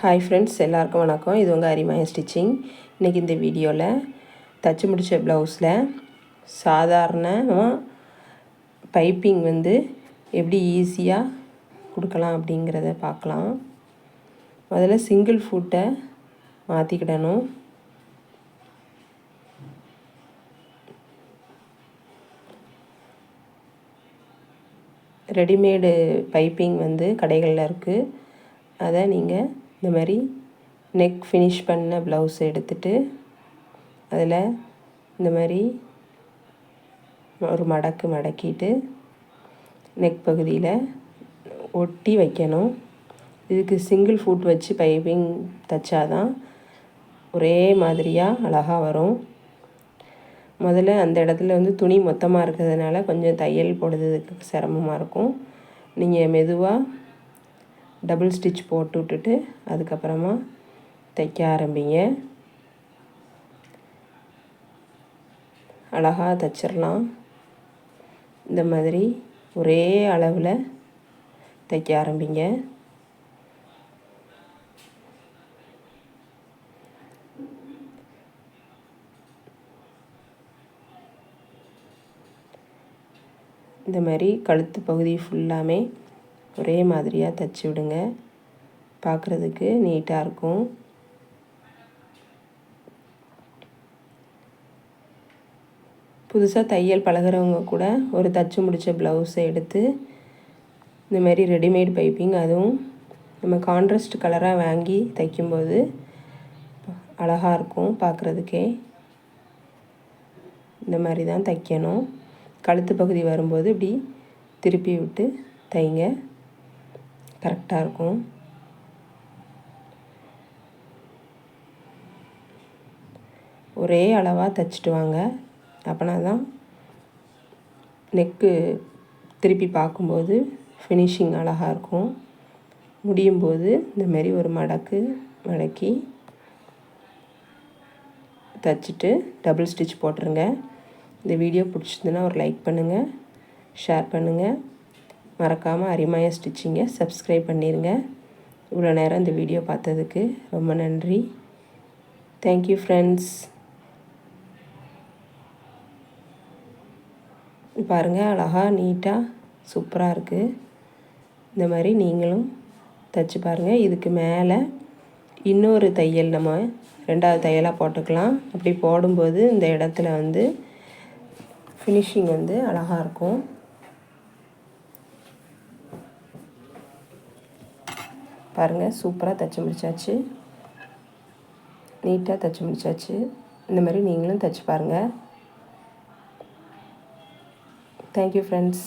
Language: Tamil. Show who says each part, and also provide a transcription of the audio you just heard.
Speaker 1: ஹாய் ஃப்ரெண்ட்ஸ் எல்லாருக்கும் வணக்கம். இது உங்கள் அரிமாய ஸ்டிச்சிங் இன்றைக்கி இந்த வீடியோவில் தச்சு முடித்த ப்ளவுஸில் சாதாரணமாக பைப்பிங் வந்து எப்படி ஈஸியாக கொடுக்கலாம் அப்படிங்கிறத பார்க்கலாம். முதல்ல சிங்கிள் ஃபுட்டை மாற்றிக்கிடணும் ரெடிமேடு பைப்பிங் வந்து கடைகளில் இருக்குது அதை நீங்கள் இந்த மாதிரி நெக் ஃபினிஷ் பண்ண ப்ளவுஸ் எடுத்துட்டு அதில் இந்த மாதிரி ஒரு மடக்கு மடக்கிட்டு நெக் பகுதியில் ஒட்டி வைக்கணும். இதுக்கு சிங்கிள் ஃபுட் வச்சு பைப்பிங் தைச்சாதான் ஒரே மாதிரியாக அழகாக வரும். முதல்ல அந்த இடத்துல வந்து துணி மொத்தமாக இருக்கிறதுனால கொஞ்சம் தையல் போடுறதுக்கு சிரமமாக இருக்கும். நீங்கள் மெதுவாக டபுள் ஸ்டிச் போட்டு விட்டுட்டு அதுக்கப்புறமா தைக்க ஆரம்பிங்க. அழகாக தைச்சிடலாம். இந்த மாதிரி ஒரே அளவில் தைக்க ஆரம்பிங்க. இந்த மாதிரி கழுத்து பகுதி ஃபுல்லாமே ஒரே மாதிரியாக தைச்சி விடுங்க. பார்க்குறதுக்கு நீட்டாக இருக்கும். புதுசாக தையல் பழகிறவங்க கூட ஒரு தச்சு முடித்த ப்ளவுஸை எடுத்து இந்த மாதிரி ரெடிமேட் பைப்பிங் அதுவும் நம்ம கான்ட்ராஸ்ட் கலராக வாங்கி தைக்கும்போது அழகாக இருக்கும் பார்க்குறதுக்கே இந்த மாதிரி தான் தைக்கணும். கழுத்து பகுதி வரும்போது இப்படி திருப்பி விட்டு தைங்க. கரெக்டாக இருக்கும். ஒரே அளவாக தைச்சிட்டு வாங்க. அப்போனா தான் நெக்கு திருப்பி பார்க்கும்போது ஃபினிஷிங் அழகாக இருக்கும். முடியும் போது இந்தமாரி ஒரு மடக்கு மடக்கி தைச்சிட்டு டபுள் ஸ்டிச் போட்டுருங்க. இந்த வீடியோ பிடிச்சிருந்துன்னா ஒரு லைக் பண்ணுங்கள் ஷேர் பண்ணுங்கள் மறக்காமல் அரிமாய ஸ்டிச்சிங்கை சப்ஸ்கிரைப் பண்ணிடுங்க இவ்வளோ நேரம் இந்த வீடியோ பார்த்ததுக்கு ரொம்ப நன்றி. தேங்க்யூ ஃப்ரெண்ட்ஸ் பாருங்கள் அழகாக நீட்டாக சூப்பராக இருக்குது இந்த மாதிரி நீங்களும் தைச்சி பாருங்கள் இதுக்கு மேலே இன்னொரு தையல் நம்ம ரெண்டாவது தையலாக போட்டுக்கலாம். அப்படி போடும்போது இந்த இடத்துல வந்து ஃபினிஷிங் வந்து அழகாக இருக்கும். பாருங்கள் சூப்பராக தைச்சி முடிச்சாச்சு. நீட்டாக தைச்சி முடிச்சாச்சு. இந்த மாதிரி நீங்களும் தைச்சி பாருங்கள் தேங்க்யூ ஃப்ரெண்ட்ஸ்